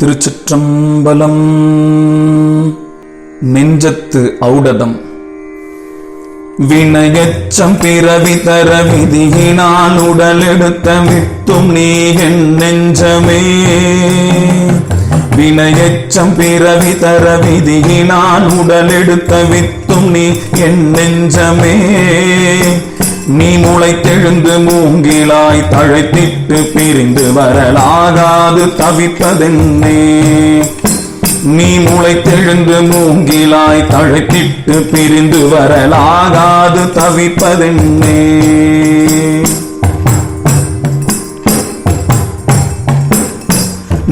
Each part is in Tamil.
திருச்சிற்றம்பலம். நெஞ்சத்து ஔடதம். வினயச்சம் பிறவி தர விதியினால் உடலெடுத்த விட்டும் நீ என் நெஞ்சமே. வினயச்சம் பிறவி தர விதியினால் உடலெடுத்த வித்தும் நீ என் நெஞ்சமே. நீ முளைத்தெழுந்து மூங்கிலாய் தழைத்திட்டு பிரிந்து வரலாகாது தவிப்பதென்னே. நீ முளைத்தெழுந்து மூங்கிலாய் தழைத்திட்டு பிரிந்து வரலாகாது தவிப்பதென்னே.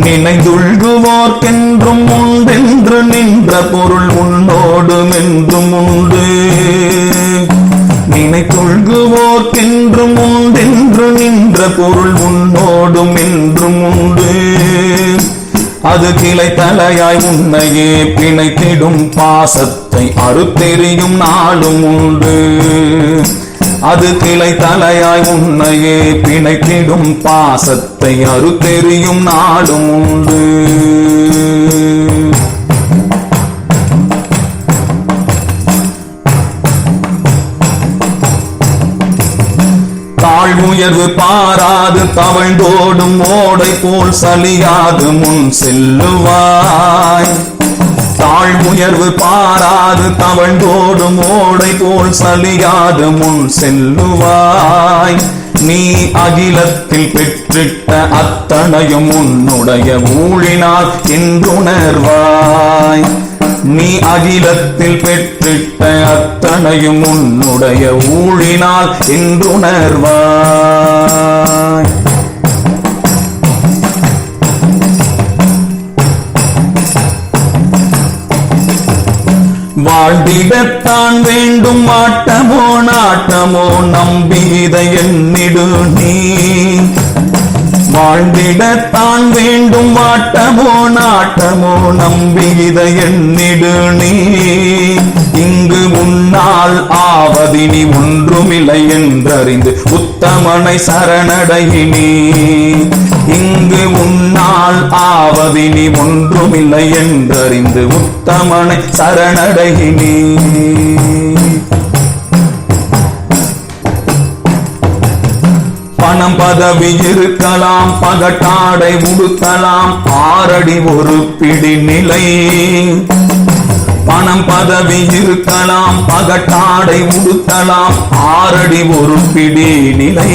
நினைந்துள்குவோர்க்கென்றும் உண்டென்று நின்ற பொருள் உன்னோடும் என்றும் உண்டு. என்றும் உண்டென்று நின்ற பொருள் உன்னோடும் என்றும் உண்டு. அது கிளை தலையாய் உன்னையே பிணைத்திடும் பாசத்தை அறுத்தெறியும் நாளும் உண்டு. அது கிளை தலையாய் உன்னையே பிணைத்திடும் பாசத்தை அறுத்தெறியும் நாளும் உண்டு. வாழ்வுயர்வு பாராது தவழ்ந்தோடும் ஓடை போல் சலியாது முன் செல்லுவாய். தாழ்வுயர்வு பாராது தவழ்ந்தோடும் ஓடை போல் சலியாது முன் செல்லுவாய். நீ அகிலத்தில் பெற்றிட்ட அத்தனையும் உன்னுடைய ஊழினால் என்றுணர்வாய். நீ அகிலத்தில் பெற்றிட்ட அத்தனையும் உன்னுடைய ஊழினால் என்றுணர்வாய் வாழ்ந்திடத்தான் வேண்டும் ஆட்டமோ நாட்டமோ நம்பி இதை எண்ணிடு நீ. வாழ்ந்திடத்தான் வேண்டும் வாட்டமோ நாட்டமோ நம்பி இதை எண்ணிடு நீ. இங்கு உன்னால் ஆவதினி ஒன்றுமில்லை என்றறிந்து உத்தமனை சரணடையினி இங்கு உன்னால் ஆவதினி ஒன்றுமில்லை என்றறிந்து உத்தமனை சரணடையினி பணம் பதவி இருக்கலாம் பதட்டாடை உடுத்தலாம். ஆறடி ஒரு பிடி நிலை. பணம் பதவி இருக்கலாம் பகட்டாடை உடுத்தலாம். ஆறடி ஒரு பிடி நிலை.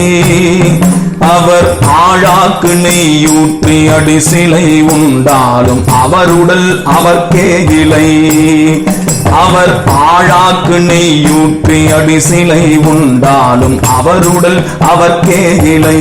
அவர் ஆழாக்கு நெய்யூற்றி அடி சிலை உண்டாலும் அவருடல் அவர்க்கே இலை. அவர் ஆழாக்கு நெய்யூற்றி அடிசிலை உண்டாலும் அவருடல் அவர்க்கே இலை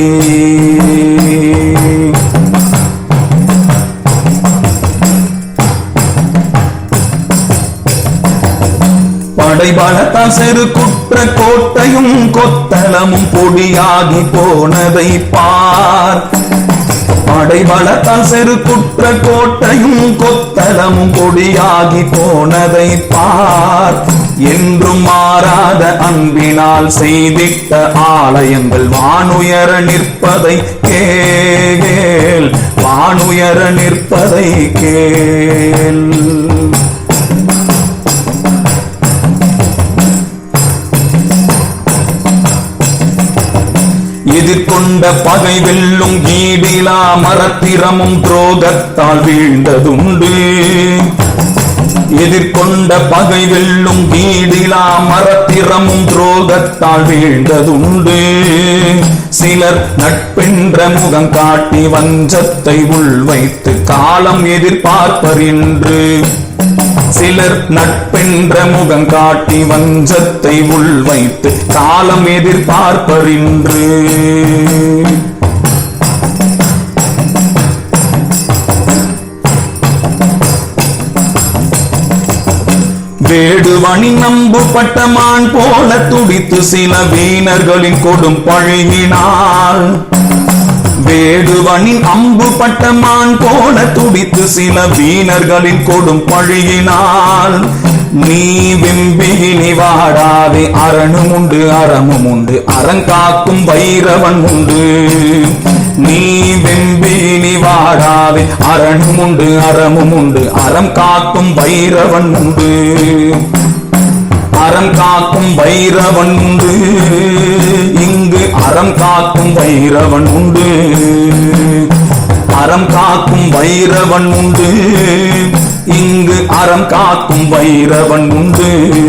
படைபலத்தால் சிறு குற்ற கோட்டையும் கொத்தளமும் பொடியாகி போனதை பார். படைபலத்தால் செரு குற்ற கோட்டையும் கொத்தளமும் கொடியாகி போனதை பார். என்றும் மாறாத அன்பினால் செய்திட்ட ஆலயங்கள் வானுயர நிற்பதை கேள். வானுயர நிற்பதை கேள். பகை வெல்லும் ஈடிலா மரத்திரமும் துரோகத்தால் வீழ்ந்ததுண்டு. எதிர்கொண்ட பகை வெல்லும் வீடிலா மரத்திரமும் துரோகத்தால் வீழ்ந்ததுண்டு. சிலர் நட்பென்ற முகம் காட்டி வஞ்சத்தை உள்வைத்து காலம் எதிர்பார்ப்பரின்று சிலர் நட்பென்ற முகம் காட்டி வஞ்சத்தை உள்வைத்து காலம் எதிர்பார்ப்பறின்று வேடுவணி நம்புப்பட்ட மான் போல துடித்து சில வீணர்களின் கொடும் பழகினாள் வேடுவனின் அம்பு பட்டமான் போல துடித்து சில வீணர்களின் கொடும் பழியினால் நீ வெம்பிகினி வாடாதே அரணும் உண்டு அறமும் உண்டு அறங்காக்கும் வைரவன் உண்டு. நீ வெம்பி நீ வாடாதே அரணும் உண்டு அறமும் உண்டு அறம் காக்கும் வைரவன் உண்டு. அறம் காக்கும் வைரவன் உண்டு. இங்கு அறம் காக்கும் வைரவன் உண்டு. அறம் காக்கும் வைரவன் உண்டு. இங்கு அறம் காக்கும் வைரவன் உண்டு.